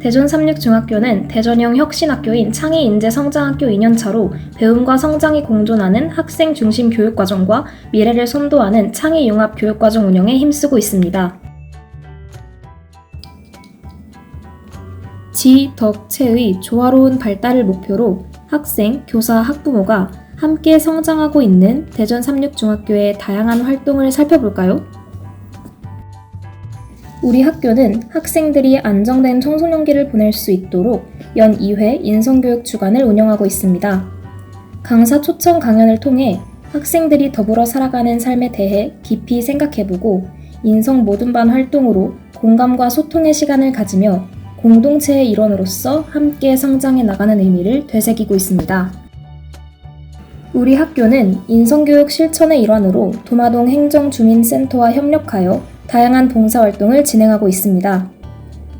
대전 삼육중학교는 대전형 혁신학교인 창의인재성장학교 2년차로 배움과 성장이 공존하는 학생 중심 교육과정과 미래를 선도하는 창의융합 교육과정 운영에 힘쓰고 있습니다. 지, 덕, 체의 조화로운 발달을 목표로 학생, 교사, 학부모가 함께 성장하고 있는 대전 삼육중학교의 다양한 활동을 살펴볼까요? 우리 학교는 학생들이 안정된 청소년기를 보낼 수 있도록 연 2회 인성교육 주간을 운영하고 있습니다. 강사 초청 강연을 통해 학생들이 더불어 살아가는 삶에 대해 깊이 생각해보고 인성 모든 반 활동으로 공감과 소통의 시간을 가지며 공동체의 일원으로서 함께 성장해 나가는 의미를 되새기고 있습니다. 우리 학교는 인성교육 실천의 일환으로 도마동 행정주민센터와 협력하여 다양한 봉사활동을 진행하고 있습니다.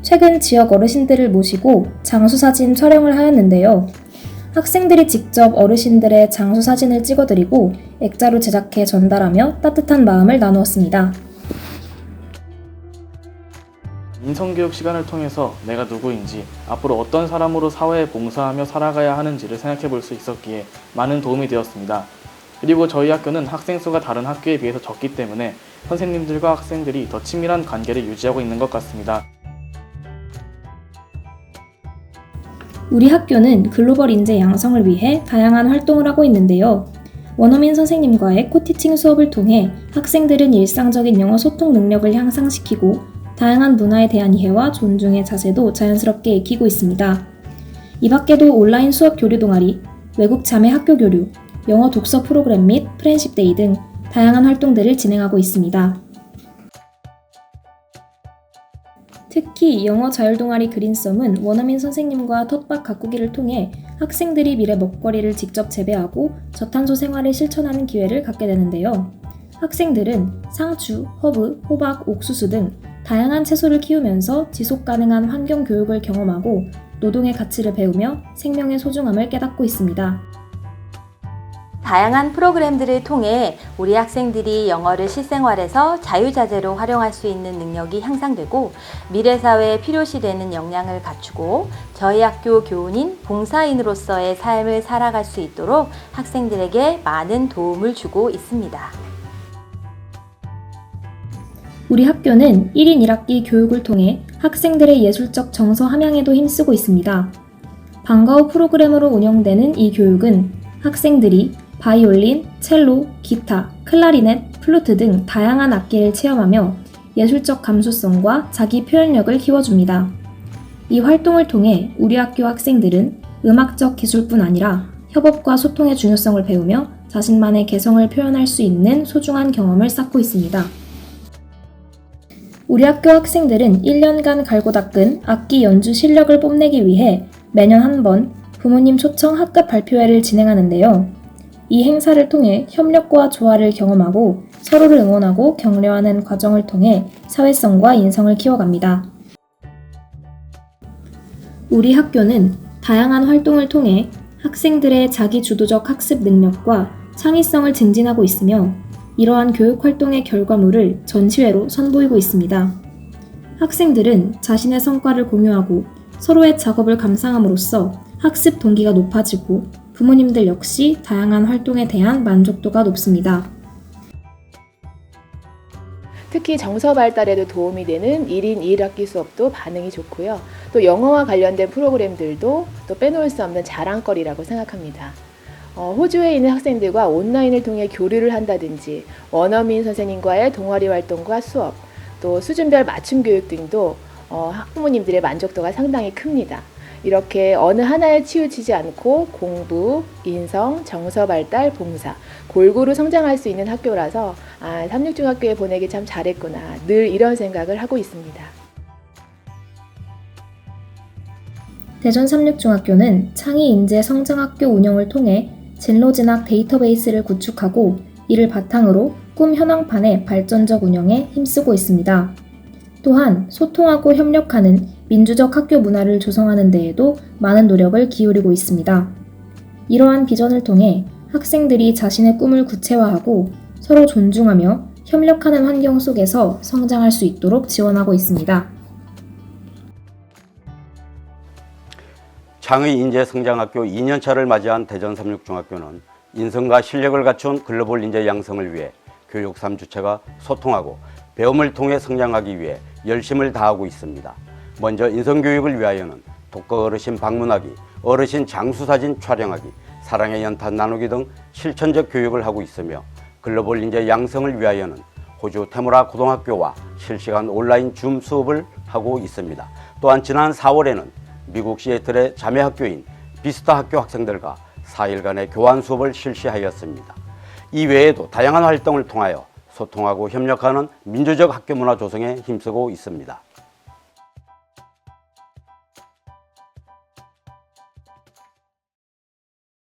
최근 지역 어르신들을 모시고 장수사진 촬영을 하였는데요. 학생들이 직접 어르신들의 장수사진을 찍어드리고 액자로 제작해 전달하며 따뜻한 마음을 나누었습니다. 인성교육 시간을 통해서 내가 누구인지 앞으로 어떤 사람으로 사회에 봉사하며 살아가야 하는지를 생각해 볼 수 있었기에 많은 도움이 되었습니다. 그리고 저희 학교는 학생 수가 다른 학교에 비해서 적기 때문에 선생님들과 학생들이 더 친밀한 관계를 유지하고 있는 것 같습니다. 우리 학교는 글로벌 인재 양성을 위해 다양한 활동을 하고 있는데요. 원어민 선생님과의 코티칭 수업을 통해 학생들은 일상적인 영어 소통 능력을 향상시키고 다양한 문화에 대한 이해와 존중의 자세도 자연스럽게 익히고 있습니다. 이 밖에도 온라인 수업 교류 동아리, 외국 자매 학교 교류, 영어 독서 프로그램 및 프렌십 데이 등 다양한 활동들을 진행하고 있습니다. 특히 영어 자율 동아리 그린썸은 원어민 선생님과 텃밭 가꾸기를 통해 학생들이 미래 먹거리를 직접 재배하고 저탄소 생활을 실천하는 기회를 갖게 되는데요. 학생들은 상추, 허브, 호박, 옥수수 등 다양한 채소를 키우면서 지속 가능한 환경 교육을 경험하고 노동의 가치를 배우며 생명의 소중함을 깨닫고 있습니다. 다양한 프로그램들을 통해 우리 학생들이 영어를 실생활에서 자유자재로 활용할 수 있는 능력이 향상되고 미래 사회에 필요시 되는 역량을 갖추고 저희 학교 교훈인 봉사인으로서의 삶을 살아갈 수 있도록 학생들에게 많은 도움을 주고 있습니다. 우리 학교는 1인 1학기 교육을 통해 학생들의 예술적 정서 함양에도 힘쓰고 있습니다. 방과후 프로그램으로 운영되는 이 교육은 학생들이 바이올린, 첼로, 기타, 클라리넷, 플루트 등 다양한 악기를 체험하며 예술적 감수성과 자기 표현력을 키워줍니다. 이 활동을 통해 우리 학교 학생들은 음악적 기술뿐 아니라 협업과 소통의 중요성을 배우며 자신만의 개성을 표현할 수 있는 소중한 경험을 쌓고 있습니다. 우리 학교 학생들은 1년간 갈고 닦은 악기 연주 실력을 뽐내기 위해 매년 한 번 부모님 초청 학급 발표회를 진행하는데요. 이 행사를 통해 협력과 조화를 경험하고 서로를 응원하고 격려하는 과정을 통해 사회성과 인성을 키워갑니다. 우리 학교는 다양한 활동을 통해 학생들의 자기 주도적 학습 능력과 창의성을 증진하고 있으며 이러한 교육 활동의 결과물을 전시회로 선보이고 있습니다. 학생들은 자신의 성과를 공유하고 서로의 작업을 감상함으로써 학습 동기가 높아지고 부모님들 역시 다양한 활동에 대한 만족도가 높습니다. 특히 정서 발달에도 도움이 되는 1인 1학기 수업도 반응이 좋고요. 또 영어와 관련된 프로그램들도 또 빼놓을 수 없는 자랑거리라고 생각합니다. 어, 호주에 있는 학생들과 온라인을 통해 교류를 한다든지 원어민 선생님과의 동아리 활동과 수업, 또 수준별 맞춤 교육 등도 어, 학부모님들의 만족도가 상당히 큽니다. 이렇게 어느 하나에 치우치지 않고 공부, 인성, 정서 발달, 봉사 골고루 성장할 수 있는 학교라서 아, 삼육중학교에 보내기 참 잘했구나 늘 이런 생각을 하고 있습니다. 대전 삼육중학교는 창의 인재 성장학교 운영을 통해 진로 진학 데이터베이스를 구축하고 이를 바탕으로 꿈 현황판의 발전적 운영에 힘쓰고 있습니다. 또한 소통하고 협력하는 민주적 학교 문화를 조성하는 데에도 많은 노력을 기울이고 있습니다. 이러한 비전을 통해 학생들이 자신의 꿈을 구체화하고 서로 존중하며 협력하는 환경 속에서 성장할 수 있도록 지원하고 있습니다. 창의 인재 성장학교 2년차를 맞이한 대전 삼육중학교는 인성과 실력을 갖춘 글로벌 인재 양성을 위해 교육 3주체가 소통하고 배움을 통해 성장하기 위해 열심을 다하고 있습니다. 먼저 인성교육을 위하여는 독거 어르신 방문하기, 어르신 장수사진 촬영하기, 사랑의 연탄 나누기 등 실천적 교육을 하고 있으며 글로벌 인재 양성을 위하여는 호주 테무라 고등학교와 실시간 온라인 줌 수업을 하고 있습니다. 또한 지난 4월에는 미국 시애틀의 자매 학교인 비스타 학교 학생들과 4일간의 교환 수업을 실시하였습니다. 이 외에도 다양한 활동을 통하여 소통하고 협력하는 민주적 학교 문화 조성에 힘쓰고 있습니다.